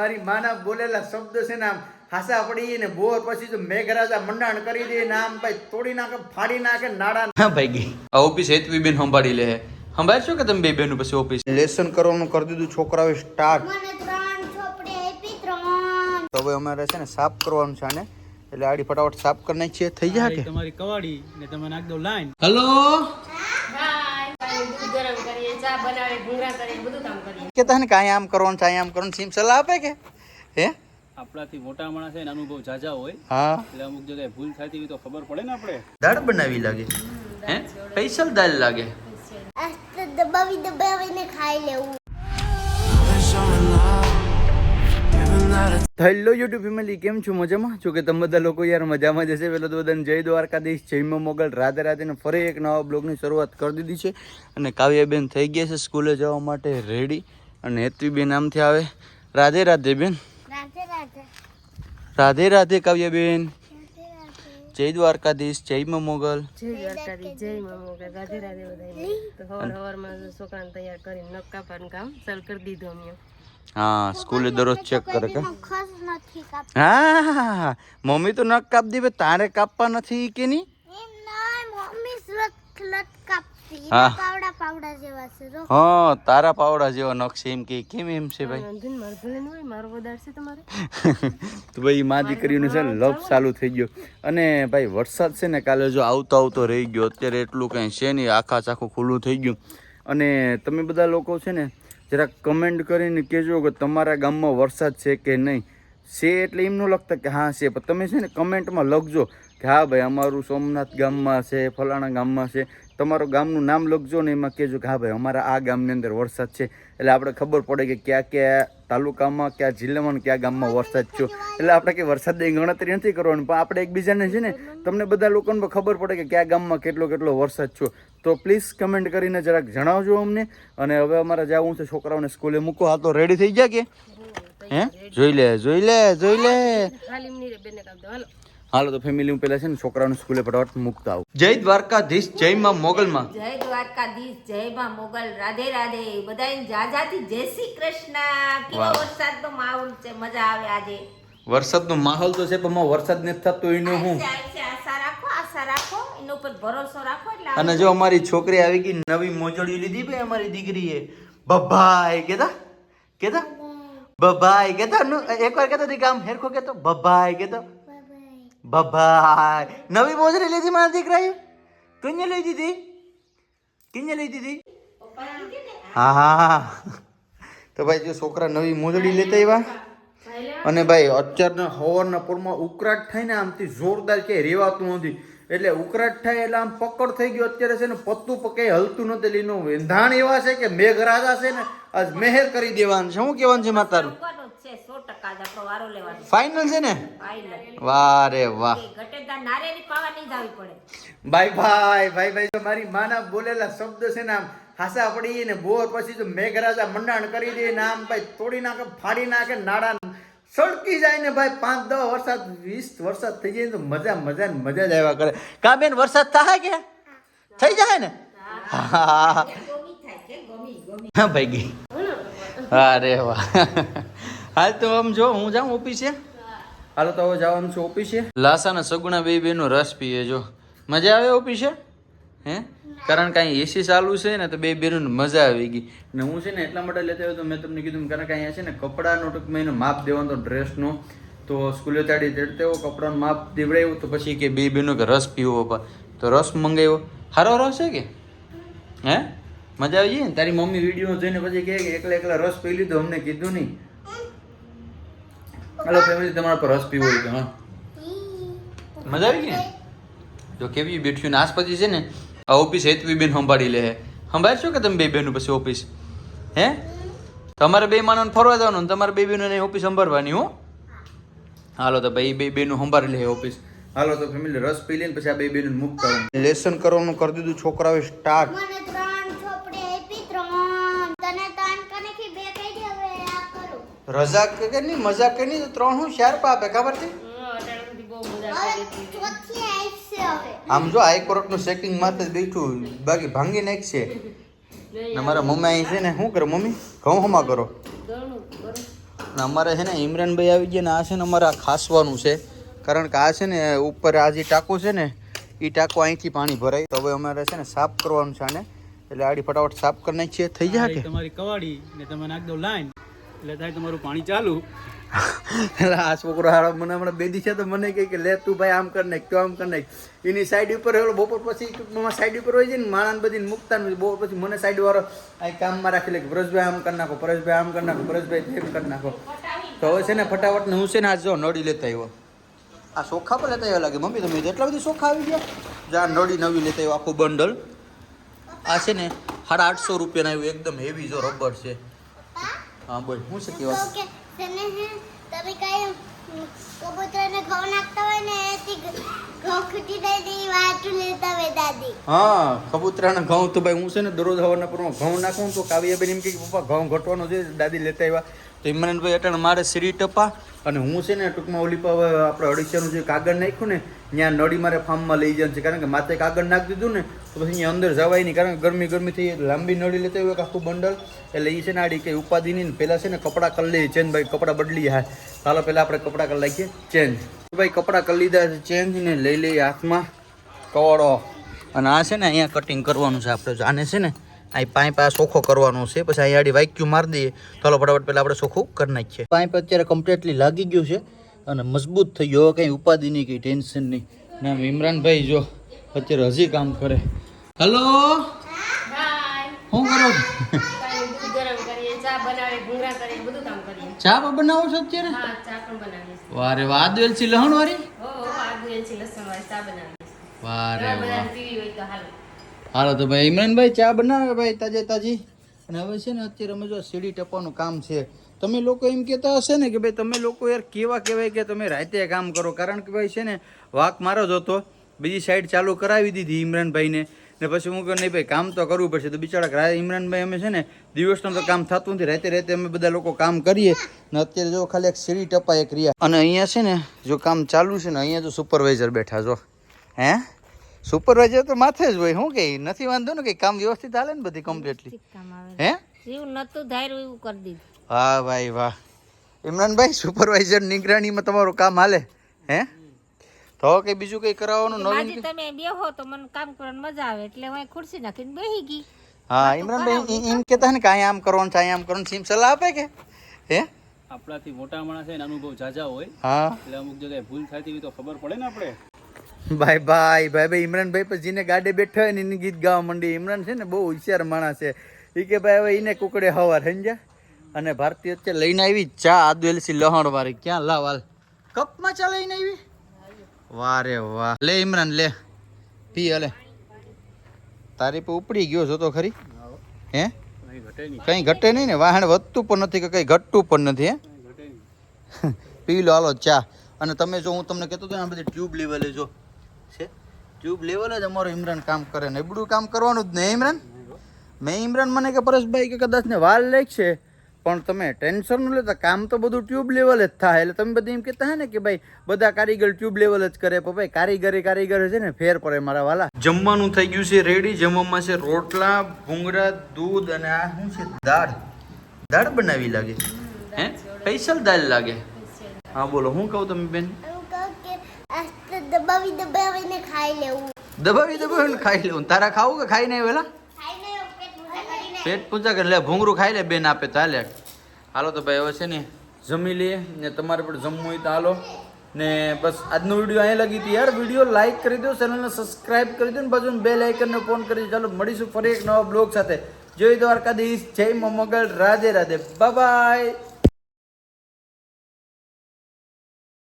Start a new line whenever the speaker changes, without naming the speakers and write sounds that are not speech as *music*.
મારી માના બોલેલા શબ્દ છે ને આમ હાસા પડી ને બોર પછી તો મેઘરાજા મંડાણ કરી દે ને આમ ભાઈ તોડી નાખે ફાડી નાખે નાડા
હા ભાઈ ગઈ. આ ઓફિસ હેતવી બેન સંભાળી લે સંભાળશો કે તમે બે બેનું પછી ઓફિસ?
લેસન કરવાનું કરી દીધું છોકરાઓએ સ્ટાર્ટ
મને ત્રણ ચોપડી આપી ત્રણ.
તો હવે અમારે છે ને સાફ કરવાનું છે આને. એટલે આડી ફટાફટ સાફ કરી નાખીએ. થઈ જાય કે?
તમારી કવાડી ને તમે નાખ દો લાઈન
હલો
કે તને કાંઈ આમ કરવાનું છે આમ કરવાનું સિમ સલાહ આપે કે? હે?
આપણાથી મોટા માણસ છે ને અનુભવ જાજા હોય.
હા.
એટલે અમુક જગ્યાએ ભૂલ થતી હોય તો ખબર પડે ને આપણે.
દાળ બનાવી લાગે. હે? સ્પેશિયલ દાળ લાગે.
દબાવી દબાવીને ખાઈ લેવું.
હેલો યુટ્યુબ ફેમિલી કેમ છો? મજામાં? જો કે તમે બધા લોકો યાર મજામાં જશે પેલા તો બધાને જય દ્વારકાધીશ જય મોગલ. રાધે રાધે ને ફરી એક નવા બ્લોગની શરૂઆત કરી દીધી છે. અને કાવ્યાબેન થઈ ગયા છે સ્કૂલે જવા માટે રેડી. અને હેતવીબેન આમથી આવે. રાધે રાધે બેન.
રાધે રાધે.
રાધે રાધે કાવ્યાબેન. જય દ્વારકાધીશ જય મોગલ.
જય મામો રાધે રાધે બધા હવાર હવારમાં છોકરાને તૈયાર કરીને નક્કા કામ ચાલુ કરી દીધો અમે
હા સ્કૂલે દરરોજ ચેક કરે કે?
ખસ
હા મમ્મી તો નખ કાપ દી તારે કાપવા નથી કે નહીં?
એમ ના મમ્મી લટ લટ કાપતી.
હા.
પાવડા પાવડા જેવા છે જો
હા તારા પાવડા જેવો નખ છે એમ કે કેમ એમ છે ભાઈ? તો *laughs* ભાઈ મા દીકરીનું છે ને લવ ચાલુ થઈ ગયો. અને ભાઈ વરસાદ છે ને કાલે જો આવતો આવતો રહી ગયો. અત્યારે એટલું કંઈ છે નહીં આખા ચાખું ખુલ્લું થઈ ગયું. અને તમે બધા લોકો છે ને જરાક કમેન્ટ કરીને કહેજો કે તમારા ગામમાં વરસાદ છે કે નહીં? છે એટલે એમ ન લખતા કે હા, છે. પણ તમે છે ને કમેન્ટમાં લખજો કે હા ભાઈ, અમારું સોમનાથ ગામમાં છે, ફલાણા ગામમાં છે. તમારું ગામનું નામ લખજો ને એમાં કહેજો કે હા ભાઈ, અમારા આ ગામની અંદર વરસાદ છે. એટલે આપણે ખબર પડે કે કયા કયા તાલુકામાં, કયા જિલ્લામાં ક્યાં ગામમાં વરસાદ થયો. એટલે આપણે કે વરસાદની ગણતરી નથી કરવાની, પણ આપણે એકબીજાને છે ને, તમને બધા લોકોને ખબર પડે કે કયા ગામમાં કેટલો કેટલો વરસાદ થયો. તો પ્લીઝ કમેન્ટ કરીને જરાક જણાવજો અમને. અને હવે અમારે જવું છે છોકરાઓને સ્કૂલે મૂકો. હા, તો રેડી થઈ ગયા કે? હે? જોઈ લે જોઈ લે જોઈ લે.
હાલો
તો ફેમિલી હું પેલા છે ને છોકરાઓને સ્કૂલે ફટાફટ મૂકતા આવું.
જય દ્વારકાધીશ જય માં મોગલમાં
જય દ્વારકાધીશ જય માં મોગલ રાધે રાધે. બધાને જાજાથી જય શ્રી કૃષ્ણ. કેવો. વરસાદનો માહોલ છે મજા આવે આજે.
વરસાદનો માહોલ તો છે પણ વરસાદ નથી થતો એનું હું.
આશા રાખો આશા રાખો. એના ઉપર ભરોસો રાખો એટલે
અને જો અમારી છોકરી આવી ગઈ નવી મોજડી લીધી ભાઈ અમારી દીકરીએ. બભાઈ કેતા? કેતા? બભાઈ કેતા? એકવાર કેતો દી કામ હેરખો કેતો? બભાઈ કેતો? બભાઈ. નવી મોજરી લીધી મારા દીકરાએ? કોને લઈ દીધી? કોને લઈ દીધી? હા હા તો ભાઈ, જો છોકરા નવી મોજડી લેતા આવ્યા. અને ભાઈ, અત્યારના હવારના પૂરમાં ઉકળાટ થાય ને આમથી જોરદાર કે રેવાતું નથી. એટલે ઉકરાટ થાય એટલે આમ પકડ થઈ ગયો. અત્યારે છે ને પત્તું પકે હલતું નથી. એનું વેંધાણ એવા છે કે મેઘરાજા છે ને આજ મહેર કરી દેવાનું છે. શું કહેવાનું છે માતારું?
છે સો ટકા જ આપણો વારો લેવાનો.
ફાઇનલ છે ને? વાહ રે વાહ.
ગટેદાર નારેની પાવા નહીં જાવી પડે.
ભાઈ ભાઈ ભાઈ ભાઈ તો મારી માના બોલેલા શબ્દ છે ને આમ હાસા પડી ને બોર પછી તો મેઘરાજા મંડાણ કરી દે ને આમ ભાઈ તોડી નાખે ફાડી નાખે નાડા સળકી જાય ને ભાઈ પાંચ દસ વરસાદ વીસ વરસાદ થઈ જાય તો મજા મજા ને મજા જ આવ્યા કરે. કા બેન વરસાદ થાય કે? થઈ જાય ને? હા. ભાઈ ગઈ અરે વાહ. હાલ તો આમ જો હું જાઉં ઓફિસે? હાલો તો હવે જવાનું છું ઓફિસે. લાસા ને સગુણા બે બેનો રસ પીએ જો. મજા આવે ઓફિસે? હે? કારણ કે અહીં એસી ચાલુ છે ને તો બે બેનું મજા આવી ગઈ. ને હું છે ને એટલા માટે લેતા આવ્યો તો મેં તમને કીધું કારણ કે અહીંયા છે ને કપડાનો ટૂંકમાં એનો માપ દેવાનો ડ્રેસનો. તો સ્કૂલે તાડી તેડતે કપડાનું માપ દેવડાવ્યું તો પછી કે બે બેનો કે રસ પીવો પપ્પા તો રસ મંગાવ્યો સારો રસ છે કે? હે? મજા આવી ગઈ ને? તારી મમ્મી વીડિયો જોઈને પછી કહે કે એકલા એકલા રસ પી લીધો અમને કીધું નહીં. હાલો ફેમિલી તમારા પર રસ પીવો હોય તો હા. મજા આવી ગઈ ને? જો કેવી બેઠ્યું નાશ પછી છે ને આ ઓફિસ હેતવી બેન સંભાળી લે સંભાળશો કે તમે બે બેનું પછી ઓફિસ હે? તમારે બે માણસને ફરવા જવાનું તમારે બે બેનું ઓફિસ સંભાળવાની હો? હાલો તો ભાઈ બે બેનું સંભાળી લે ઓફિસ હાલો તો ફેમિલી રસ પી લઈને પછી આ બે બેનું મુક્ત લેસન કરવાનું કરી દીધું છોકરાઓએ સ્ટાર્ટ
મને ત્રણ ચોપડી આપી ત્રણ તને ત્રણ કને થી બે કહી દે હવે આ કરું
રજા કે નહીં મજા કે નહીં તો ત્રણ હું શેર પાપે ખબર છે? આમ જો હાઈકોર્ટનું ચેકિંગ માથે જ બેઠું બાકી ભાંગી નાખશે ને મારા મમ્મી અહીં છે ને શું કરે મમ્મી? ઘઉં હમા કરો. ને અમારે છે ને ઇમરાનભાઈ આવી ગયા ને આ છે ને અમારે ખાસવાનું છે. કારણ કે આ છે ને ઉપર આ જે ટાંકો છે ને એ ટાંકો અહીંથી પાણી ભરાય. તો હવે અમારે છે ને સાફ કરવાનું છે આને. એટલે આડી ફટાફટ સાફ કરી નાખીએ. થઈ જાય કે?
તમારી કવાડી ને તમે નાખ દો લાઈન એટલે થાય તમારું પાણી ચાલુ.
એટલે આ છોકરો હારો મને હમણાં બે છે તો મને કહે કે, લે તું ભાઈ આમ કર નાખ, તું આમ કર નાખ. એની સાઈડ ઉપર ઓલો બપોર પછી સાઈડ ઉપર હોય છે ને માણસ બધી મૂકતા નથી બપોર પછી મને સાઈડ વાળો આ કામમાં રાખી લે કે પરેશભાઈ આમ કરી નાખો પરેશભાઈ આમ કરી નાખો પરેશભાઈ તેમ કરી નાખો. તો હવે છે ને ફટાફટ હું છે ને આજ જો નડી લેતા આવ્યો. આ સોખા પર લેતા આવ્યા લાગે, મમ્મી, તમે એટલા બધી સોખા આવી ગયા. જા નડી નવી લેતા આવ્યો, આખું બંડલ. આ છે ને સાડા આઠસો રૂપિયાના આવ્યું એકદમ હેવી જો રબર છે. હા બોલ શું છે કેવા?
હે તમે કાંઈ કબૂતરને ઘઉં નાખતા
હા, કબૂતરાના ઘઉં તો ભાઈ હું છે ને દરરોજ હવારના પરમાં ઘઉં નાખું તો કાવ્યાબેન એમ કે, પપ્પા, ઘઉં ઘટવાનો છે, દાદી લેતા આવ્યા. તો ઇમરાનભાઈ અટાણે મારે શ્રી ટપા અને હું છે ને ટૂંકમાં ઓલી પર આપણે અડીસાનું જે કાગળ નાખ્યું ને, ત્યાં નળી મારે ફાર્મમાં લઈ જવાનું છે. કારણ કે માથે કાગળ નાખી દીધું ને, તો પછી અહીંયા અંદર જવાય નહીં. કારણ કે ગરમી ગરમીથી લાંબી નડી લેતા હોય આખું બંડલ. એટલે એ છે ને આડી કંઈ ઉપાધિ નહીં પહેલાં છે ને કપડાં કરી લઈએ ચેન્જ ભાઈ, કપડાં બદલી હા ચાલો પહેલાં આપણે કપડાં કરી નાખીએ. ચેન્જ ભાઈ કપડાં કરી લીધા છે ચેન્જ ને લઈ લઈએ હાથમાં. કવાડો. અને આ છે ને અહીંયા કટિંગ કરવાનું છે આપણે. આને છે ને અહીં પાઇપ આ સોખો કરવાનો છે. પછી અહીંયા આડી વાઇક્યુ મારી દઈએ. ચાલો ફટાફટ પહેલાં આપણે સોખું કરી નાખીએ. પાઇપ અત્યારે કમ્પ્લીટલી લાગી ગયું છે અને મજબૂત થઈ ગયો. કંઈ ઉપાધિ નહીં કંઈ ટેન્શન નહીં. ના ઇમરાનભાઈ જો અત્યારે હજી કામ કરે. હલો શું કરો *laughs*
ગરમ કરીએ ચા બનાવીએ ભૂંગળા કરીએ બધું કામ કરીએ.
ચા પણ બનાવો છો અત્યારે?
હા ચા પણ બનાવીએ
વારે વાહ લહણ વાળી?
આદુ એલચી લસણ વાળી ચા બનાવીએ
વારે વાહ
પીવી હોય તો હાલો.
હાલો તો ભાઈ ઇમરાનભાઈ ચા બનાવે ભાઈ તાજે તાજી. અને હવે છે ને અત્યારે અમે જો સીડી ટપવાનું કામ છે. તમે લોકો એમ કહેતા હશે ને કે ભાઈ તમે લોકો યાર કેવા કહેવાય કે તમે રાતે કામ કરો. કારણ કે ભાઈ છે ને વાક મારો જ હતો. બીજી સાઈડ ચાલુ કરાવી દીધી ઇમરાનભાઈને. ને પછી હું કહું નહીં ભાઈ કામ તો કરવું પડશે. તો બિચારા ઇમરાનભાઈ અમે છે ને દિવસનું તો કામ થતું નથી રાતે રાતે અમે બધા લોકો કામ કરીએ. ને અત્યારે જો ખાલી એક સીડી ટપા એક રહ્યા અને અહીંયા છે ને જો કામ ચાલુ છે ને અહીંયા જો સુપરવાઇઝર બેઠા જો. હે? સુપરવાઇઝર તો માથે જ હોય શું કે? નથી વાંધો ને કે કામ વ્યવસ્થિત હાલે ને બધી કમ્પ્લીટલી હે?
એવું નતું ધાર્યું એવું કરી દીધું.
વાહ ભાઈ વાહ. ઇમરાનભાઈ સુપરવાઇઝર નિગરાણીમાં તમારું કામ હાલે હે? તો કે બીજું કઈ કરાવવાનું નવીન
તમે બેહો તો મને કામ કરવાની મજા આવે એટલે હું ખુરશી નાખીને બેહી ગઈ.
હા ઇમરાનભાઈ એમ કહેતા ને કે અહીંયા આમ કરવાનું છે અહીંયા આમ કરવાનું છે એમ સલાહ આપે કે? હે?
આપણાથી મોટા માણસ છે ને અનુભવ જાજા હોય
હા.
એટલે અમુક જગ્યાએ ભૂલ થતી હોય તો ખબર પડે ને આપણે.
ભાઈ ભાઈ ભાઈ ભાઈ ઇમરાનભાઈ પછી જેને ગાડે બેઠા હોય ને એની ગીત ગાવા માંડી. ઇમરાન છે ને બહુ હોશિયાર માણસ છે. એ કે ભાઈ હવે એને કુકડે હવાર સમજ્યા? અને ભારતીય અત્યારે લઈને આવી ચા આદુ એલસી લહણ વાળી. ક્યાં લાવાલ કપમાં ચા લઈને આવી? વાહ રે વાહ. લે ઇમરાન, લે. પી હલે. તારી પર ઉપડી ગયો છો તો ખરી? હે?
કઈ ઘટે નહીં
ને? વાહણ વધતું પણ નથી કે કઈ ઘટતું પણ નથી, હે? પી લો, હાલો, ચા. અને તમે જો, હું તમને કહેતો હતો ને, આ બધી ટ્યુબ લેવલે જો, છે? ટ્યુબ લેવલે જ અમારો ઇમરાન કામ કરે ને. એબડું કામ કરવાનું જ નહીં, ઇમરાન? મેં ઇમરાન મને કે, પરેશભાઈ કે કદાચ ને વાલ લેખશે. પણ તમે ટેન્શન ન લેતા કામ તો બધું ટ્યુબ લેવલ જ થાય. એટલે તમે બધા એમ કહેતા હે ને કે ભાઈ બધા કારીગર ટ્યુબ લેવલ જ કરે. પણ ભાઈ કારીગરી કારીગર છે ને ફેર પડે મારા વાલા. જમવાનું થઈ ગયું છે રેડી જમવામાં છે રોટલા ભૂંગળા દૂધ અને આ શું છે? દાળ. દાળ બનાવી લાગે હે? સ્પેશિયલ દાળ લાગે. હા બોલો હું કહું તમે બેન?
હું કહું કે આ દબાવી દબાવીને ખાઈ લેવું.
દબાવી દબાવીને ખાઈ લેવું. તારા ખાવું કે ખાઈ નહીં વેલા
ખાઈને પેટ પૂજા કરીને
પેટ પૂજા કરી, લે ભૂંગરું ખાઈ લે, બેન આપે તો હાલે. તો ભાઈ, હવે છે ને જમી લઈએ ને તમારે પણ જમવું હોય તો હાલો. ને બસ, આજનો વીડિયો અહીં લગી હતી યાર. વીડિયો લાઈક કરી દો ચેનલને સબસ્ક્રાઇબ કરી દો ને બાજુ બે લાઇકનને ફોન કરી દો. ચાલો, મળીશું ફરી એક નવા બ્લોગ સાથે. જય દ્વારકાધીશ, જય મમગલ રાધે રાધે. બાય